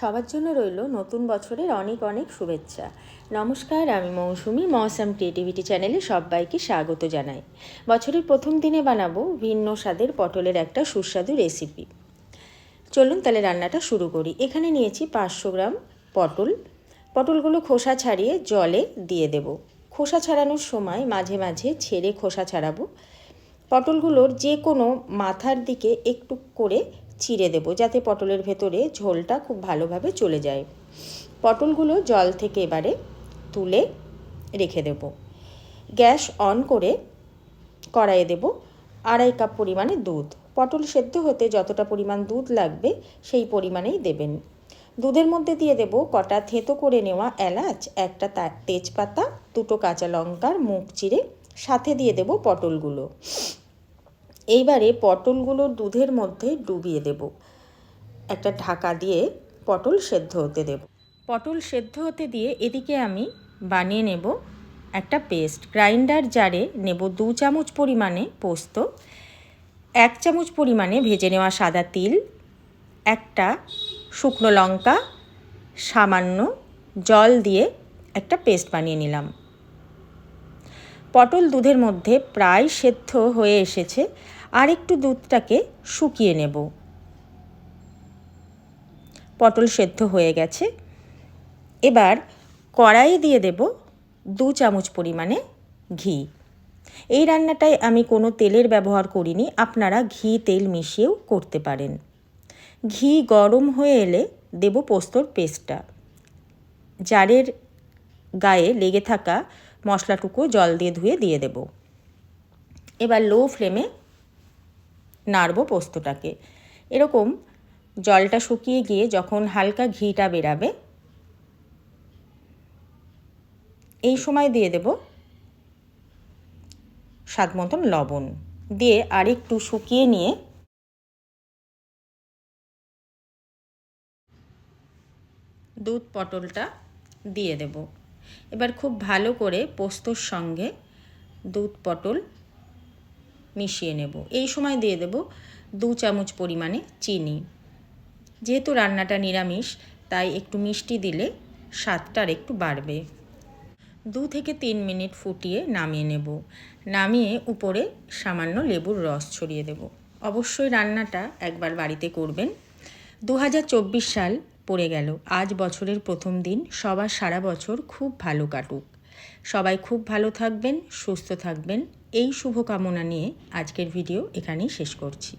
সবার জন্য রইল নতুন বছরের অনেক অনেক শুভেচ্ছা। নমস্কার, আমি মৌসুমি, মৌসাম ক্রিয়েটিভিটি চ্যানেলে সবাইকে স্বাগত জানাই। বছরের প্রথম দিনে বানাবো ভিন্ন স্বাদের পটলের একটা সুস্বাদু রেসিপি। চলুন তাহলে রান্নাটা শুরু করি। এখানে নিয়েছি পাঁচশো গ্রাম পটল। পটলগুলো খোসা ছাড়িয়ে জলে দিয়ে দেব। খোসা ছাড়ানোর সময় মাঝে মাঝে ছেড়ে খোসা ছাড়াবো। পটলগুলোর যে কোনো মাথার দিকে একটু করে চিড়ে দেবো যাতে পটলের ভেতরে ঝোলটা খুব ভালোভাবে চলে যায়। পটলগুলো জল থেকে এবারে তুলে রেখে দেব। গ্যাস অন করে কড়াইয়ে দেব আড়াই কাপ পরিমাণে দুধ। পটল সেদ্ধ হতে যতটা পরিমাণ দুধ লাগবে সেই পরিমাণেই দেবেন। দুধের মধ্যে দিয়ে দেব কটা থেতো করে নেওয়া এলাচ, একটা তেজপাতা, দুটো কাঁচা লঙ্কার মুখ চিড়ে, সাথে দিয়ে দেব পটলগুলো। এইবারে পটলগুলো দুধের মধ্যে ডুবিয়ে দেব। একটা ঢাকা দিয়ে পটল সেদ্ধ হতে দেব। পটল সেদ্ধ হতে দিয়ে এদিকে আমি বানিয়ে নেব একটা পেস্ট। গ্রাইন্ডার জারে নেব দু চামচ পরিমাণে পোস্ত, এক চামচ পরিমাণে ভেজে নেওয়া সাদা তিল, একটা শুকনো লঙ্কা, সামান্য জল দিয়ে একটা পেস্ট বানিয়ে নিলাম। পটল দুধের মধ্যে প্রায় সেদ্ধ হয়ে এসেছে। আর একটু দুধটাকে শুকিয়ে নেব। পটল সেদ্ধ হয়ে গেছে। এবার কড়াই দিয়ে দেব দু চামচ পরিমাণে ঘি। এই রান্নাটায় আমি কোনো তেলের ব্যবহার করিনি, আপনারা ঘি, তেল মিশিয়েও করতে পারেন। ঘি গরম হয়ে এলে দেব পোস্তর পেস্টটা। জারের গায়ে লেগে থাকা মশলাটুকু জল দিয়ে ধুয়ে দিয়ে দেব। এবার লো ফ্লেমে নাড়ব পোস্তটাকে। এরকম জলটা শুকিয়ে গিয়ে যখন হালকা ঘিটা বেরাবে, এই সময় দিয়ে দেব স্বাদ মতন লবণ। দিয়ে আরেকটু শুকিয়ে নিয়ে দুধ পটলটা দিয়ে দেব। এবার খুব ভালো করে পোস্তর সঙ্গে দুধ পটল মিশিয়ে নেব। এই সময় দিয়ে দেব দু চামচ পরিমাণে চিনি। যেহেতু রান্নাটা নিরামিষ, তাই একটু মিষ্টি দিলে স্বাদটা আর একটু বাড়বে। দু থেকে তিন মিনিট ফুটিয়ে নামিয়ে নেব। নামিয়ে উপরে সামান্য লেবুর রস ছড়িয়ে দেব। অবশ্যই রান্নাটা একবার বাড়িতে করবেন। দু হাজার চব্বিশ সাল পড়ে গেল। আজ বছরের প্রথম দিন। সবার সারা বছর খুব ভালো কাটুক। সবাই খুব ভালো থাকবেন সুস্থ থাকবেন। এই শুভকামনা নিয়ে আজকের ভিডিও এখানেই শেষ করছি।